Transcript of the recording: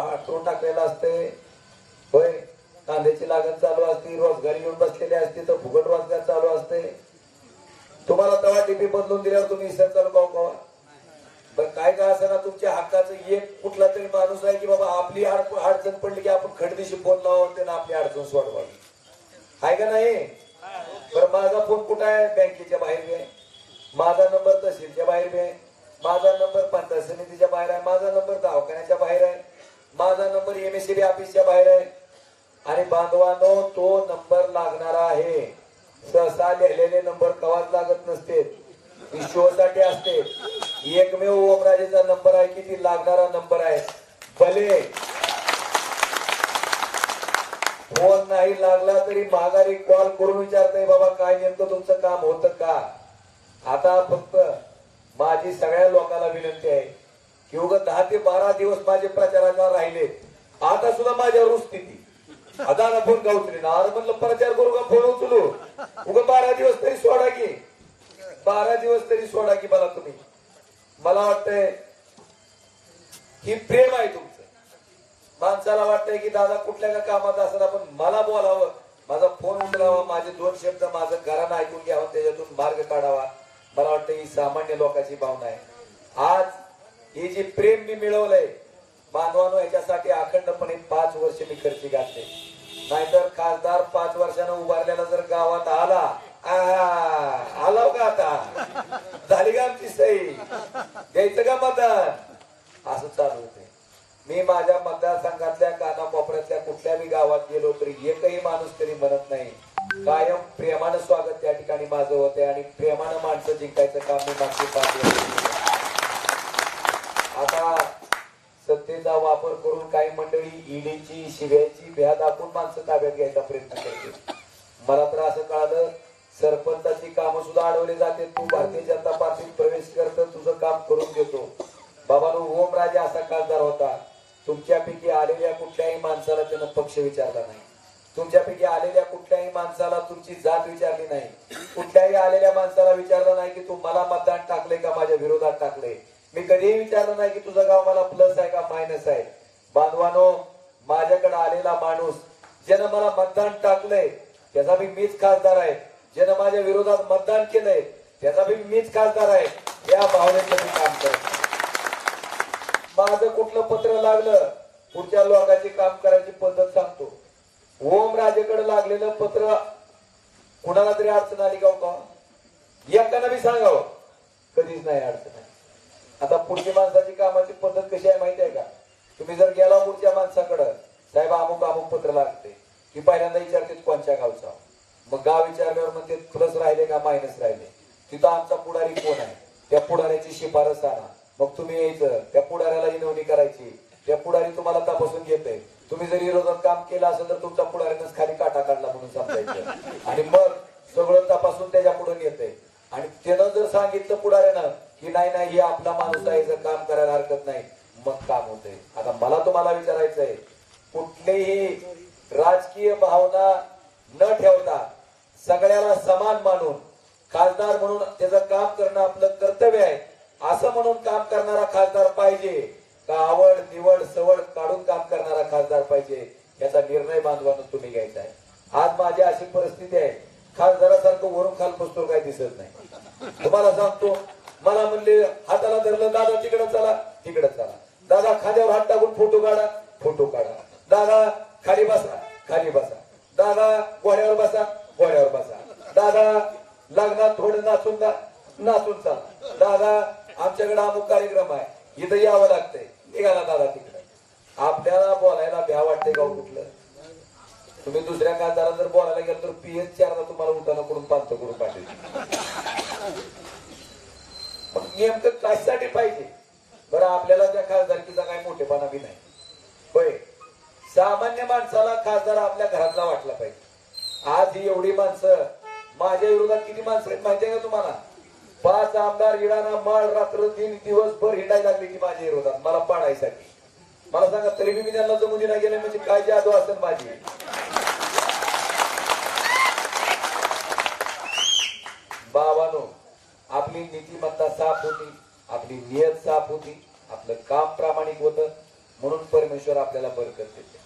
हातरून टाकलेलं असते. होय कांद्याची लागण चालू असते रोजगारी येऊन बसलेली असते तर फुकट रोजगार चालू असते. तुम्हाला तवा टीपी बदलून दिल्यावर तुम्ही इसर चालू का? कवा पण काय का असं ना तुमच्या हक्काचं एक कुठला तरी माणूस आहे की बाबा आपली अडचण पडली की आपण खडदीशी फोन लावावं त्यानं आपली अडचण सोडवावी. आहे का नाही? बरं माझा फोन कुठं आहे? बँकेच्या बाहेर बी आहे. माझा नंबर तहसीलच्या बाहेर बी आहे. माझा नंबर पंचायत समितीच्या बाहेर आहे. माझा नंबर दवाखान्याच्या बाहेर आहे. माझा नंबर एम एस सी ऑफिसच्या बाहेर आहे. आणि बांधवानो तो नंबर लागणारा आहे. सहसा लिहिलेले नंबर कवाच लागत नसते. साठी असते. एकमेव ओमराजेचा नंबर आहे की ती लागणारा नंबर आहे. भले फोन नाही लागला तरी माघारी कॉल करून विचारताय बाबा काय नेमकं तुमचं काम होतं का? आता फक्त माझी सगळ्या लोकांना विनंती आहे. की उगा दहा ते बारा दिवस माझे प्रचाराला राहिले. आता सुद्धा माझ्यावर स्थिती आता फोन का उचले ना? अरे म्हणलं प्रचार करू का फोन उचलू? उगा बारा दिवस तरी सोडा की. बारा दिवस तरी सोडा की मला तुम्ही. मला वाटतंय ही प्रेम आहे तुमचं. माणसाला वाटतंय की दादा कुठल्या का कामात असत आपण मला बोलावं. माझा फोन उचलावा माझे दोन शब्द माझं घरानं ऐकून घ्यावं त्याच्यातून मार्ग काढावा. मला वाटतं ही सामान्य लोकांची भावना आहे. आज हे जे प्रेम मी मिळवलंय बांधवानो याच्यासाठी अखंडपणे पाच वर्ष मी खर्ची घातले. नाहीतर खासदार पाच वर्षानं उभारलेला जर गावात आला आ, आला का आता? झाली का आमची सही? द्यायचं का मतदान? असं चालू होते मी माझ्या मतदारसंघातल्या काना कोपऱ्यातल्या कुठल्याही गावात गेलो तरी एकही माणूस तरी म्हणत नाही कायम प्रेमानं स्वागत त्या ठिकाणी माझं होते आणि प्रेमानं माणसं जिंकायचं काम मी मागचे पाच वर्ष केलं. आता सत्तेचा वापर करून काही मंडळी ईडीची शिव्याची भ्या दाखवून माणसं ताब्यात घ्यायचा प्रयत्न करते. मला तर असं कळालं सरपंचाची कामं सुद्धा अडवली जाते. तू भारतीय जनता पार्टीत प्रवेश करत तुझं काम करून घेतो. बाबानो ओमराजे असा खासदार होता. तुमच्यापैकी आलेल्या कुठल्याही माणसाला त्यानं पक्ष विचारला नाही. तुमच्यापैकी आलेल्या कुठल्याही माणसाला तुमची जात विचारली नाही. कुठल्याही आलेल्या माणसाला विचारलं नाही की तू मला मतदान टाकले का माझ्या विरोधात टाकले मी कधीही विचारलं नाही की तुझं गाव मला प्लस आहे का मायनस आहे. बांधवानो माझ्याकडे आलेला माणूस ज्यानं मला मतदान टाकलंय त्याचा बी मीच खासदार आहे. ज्यानं माझ्या विरोधात मतदान केलंय त्याचा बी मीच खासदार आहे. या भावनेचं मी काम करतो. माझं कुठलं पत्र लागलं पुढच्या लोकांची काम करायची पद्धत सांगतो. ओम राजेकडे लागलेलं पत्र कुणाला तरी अडचण आली का हो का? एकानं सांगावं. कधीच नाही अडचण आली. आता पुढची माणसाची कामाची पद्धत कशी आहे माहिती आहे का? तुम्ही जर गेला पुढच्या माणसाकडं साहेब अमुक अमुक पत्र लागते. की पहिल्यांदा विचारते कोणच्या गावचा? मग गाव विचारल्यावर म्हणते प्लस राहिले का मायनस राहिले? तिथं आमचा पुढारी कोण आहे? त्या पुढाऱ्याची शिफारस आणा. मग तुम्ही यायचं त्या पुढाऱ्याला इनवणी करायची. त्या पुढारी तुम्हाला तपासून घेते तुम्ही जर विरोधात काम केलं असेल तर तुमचा पुढाऱ्यानंच खाली काटा काढला म्हणून समजायचं. आणि मग सगळं तपासून त्याच्या पुढे येते आणि त्यानं जर सांगितलं पुढाऱ्यानं की नाही नाही हे आपला माणूस आहे जर काम करायला हरकत नाही. मग काम होते आता मला तुम्हाला विचारायचं आहे कुठलीही राजकीय भावना न ठेवता सगळ्याला समान मानून खासदार म्हणून त्याचं काम करणं आपलं कर्तव्य आहे. असं म्हणून काम करणारा खासदार पाहिजे का आवड निवड सवड काढून काम करणारा खासदार पाहिजे? याचा निर्णय बांधवानं तुम्ही घ्यायचा आहे. आज माझी अशी परिस्थिती आहे खासदारासारखं वरून खाल पुस्तक काय दिसत नाही. तुम्हाला सांगतो मला म्हणले हाताला धरलं दादा तिकडे चला तिकडे चला. दादा खाद्यावर हात टाकून फोटो काढा फोटो काढा. दादा खाली बसा खाली बसा. दादा घोड्यावर बसा घोड्यावर बसा. दादा लग्नात थोडं नाचून जा नाचून चला. दादा आमच्याकडे अमुक कार्यक्रम आहे. इथं यावं लागतंय. निघाला दादा तिकडे. आपल्याला बोलायला भ्या वाटते गाव हो कुठलं? तुम्ही दुसऱ्या खासदाराला जर बोलायला गेलं तर पीएच चारला तुम्हाला उठाना करून पाच करून पाठवेल मग नेमकं कशासाठी पाहिजे? बरं आपल्याला त्या खासदारकीचा काय मोठेपणा बी नाही. होय. सामान्य माणसाला खासदार आपल्या घरातला वाटला पाहिजे. आज ही एवढी माणसं माझ्या विरोधात किती माणसं आहेत माहिती आहे का तुम्हाला? पाच आमदार हिडाना माळ रात्र दिन दिवसभर हिंडायला लागली की माझ्या विरोधात. मला पाडायसाठी मला सांगा तरी मी त्यांना मुली दिला गेले म्हणजे काय जादू असेल माझी? बाबानो आपली नीतिमत्ता साफ होती आपली नियत साफ होती आपलं काम प्रामाणिक होतं म्हणून परमेश्वर आपल्याला बरकत देते.